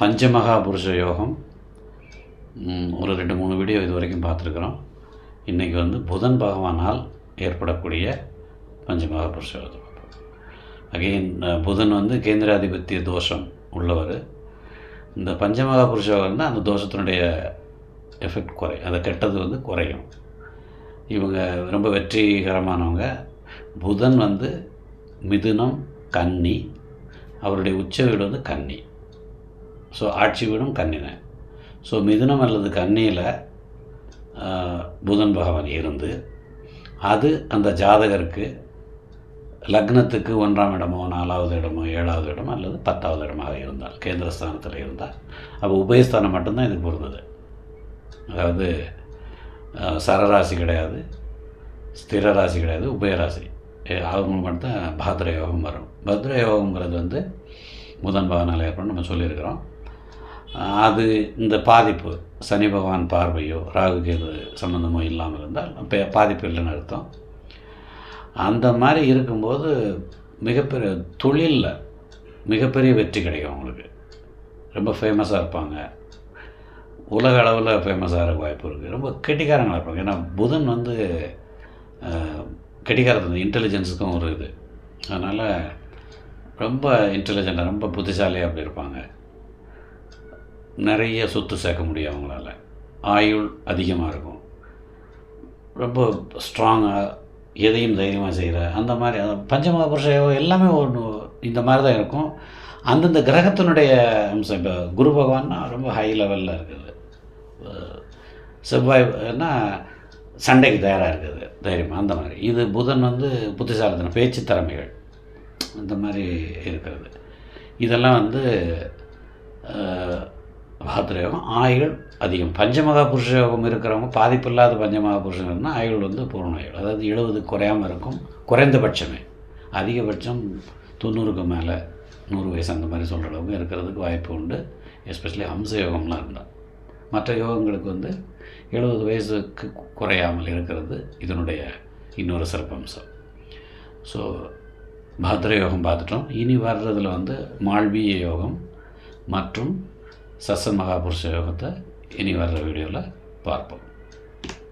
பஞ்சமகாபுருஷ யோகம் ஒரு ரெண்டு மூணு வீடியோ இது வரைக்கும் பார்த்துருக்குறோம். இன்றைக்கி வந்து புதன் பகவானால் ஏற்படக்கூடிய பஞ்சமகாபுருஷ யோகம் அகெயின் புதன் வந்து கேந்திராதிபத்திய தோஷம் உள்ளவர். இந்த பஞ்சமகாபுருஷ யோகம் தான் அந்த தோஷத்தினுடைய எஃபெக்ட் குறை அந்த கெட்டது வந்து குறையும். இவங்க ரொம்ப வெற்றிகரமானவங்க. புதன் வந்து மிதுனம் கன்னி. அவருடைய உச்ச வீடு வந்து கன்னி. ஸோ ஆட்சி வீடும் கன்னினை. ஸோ மிதுனம் அல்லது கன்னியில் புதன் பகவான் இருந்து அது அந்த ஜாதகருக்கு லக்னத்துக்கு ஒன்றாம் இடமோ நாலாவது இடமோ ஏழாவது இடமோ அல்லது பத்தாவது இடமாக இருந்தால் கேந்திரஸ்தானத்தில் இருந்தால் அப்போ உபயஸ்தானம் மட்டும்தான் இதுக்கு பொருந்தது. அதாவது சரராசி கிடையாது ஸ்திர ராசி கிடையாது உபயராசி அவங்க மட்டும்தான் பாத்ர யோகம் வரும். பத்ர யோகங்கிறது வந்து புதன் பகவானால் ஏற்படும் நம்ம சொல்லியிருக்கிறோம். அது இந்த பாதிப்பு சனி பகவான் பார்வையோ ராகு கேது சம்மந்தமோ இல்லாமல் இருந்தால் இப்போ பாதிப்பு இல்லைன்னு அர்த்தம். அந்த மாதிரி இருக்கும்போது மிகப்பெரிய தொழிலில் மிகப்பெரிய வெற்றி கிடைக்கும் அவங்களுக்கு. ரொம்ப ஃபேமஸாக இருப்பாங்க. உலக அளவில் ஃபேமஸாக இருக்க வாய்ப்பு இருக்குது ரொம்ப கெட்டிக்காரங்களாக இருப்பாங்க. ஏன்னா புதன் வந்து கெட்டிக்காரத்து இன்டெலிஜென்ஸுக்கும் ஒரு இது. அதனால் ரொம்ப இன்டெலிஜென்ட்டாக ரொம்ப புத்திசாலியாக அப்படி இருப்பாங்க. நிறைய சொத்து சேர்க்க முடியும் அவங்களால. ஆயுள் அதிகமாக இருக்கும். ரொம்ப ஸ்ட்ராங்காக எதையும் தைரியமாக செய்கிற அந்த மாதிரி அந்த பஞ்சமகாபுருஷ யோகம் எல்லாமே ஒன்று இந்த மாதிரி தான் இருக்கும். அந்தந்த கிரகத்தினுடைய அம்சம் இப்போ குரு பகவான்னா ரொம்ப ஹை லெவலில் இருக்குது. செவ்வாய்னா சண்டைக்கு தயாராக இருக்குது தைரியமாக அந்த மாதிரி. இது புதன் வந்து புத்திசாலித்தனம் பேச்சு திறமைகள் இந்த மாதிரி இருக்கிறது. இதெல்லாம் வந்து அஹ், யோகம் ஆயுள் அதிகம். பஞ்சமகா புருஷ யோகம் இருக்கிறவங்க பாதிப்பில்லாத பஞ்சமகா புருஷங்கன்னா ஆயுள் வந்து பூர்ண ஆயுள். அதாவது எழுபது குறையாமல் இருக்கும் குறைந்தபட்சமே. அதிகபட்சம் தொண்ணூறுக்கு மேலே நூறு வயசு அந்த மாதிரி சொல்கிற அளவுக்கு இருக்கிறதுக்கு வாய்ப்பு உண்டு. எஸ்பெஷலி ஹம்ச யோகம்லாம் இருந்தால் மற்ற யோகங்களுக்கு வந்து எழுபது வயசுக்கு குறையாமல் இருக்கிறது இதனுடைய இன்னொரு சிறப்பம்சம். ஸோ பாத்ர யோகம் பார்த்துட்டோம். இனி வர்றதில் வந்து மால்வீய யோகம் மற்றும் சசன் மகாபுருஷ யோகத்தை இனி வர்ற வீடியோவில் பார்ப்போம்.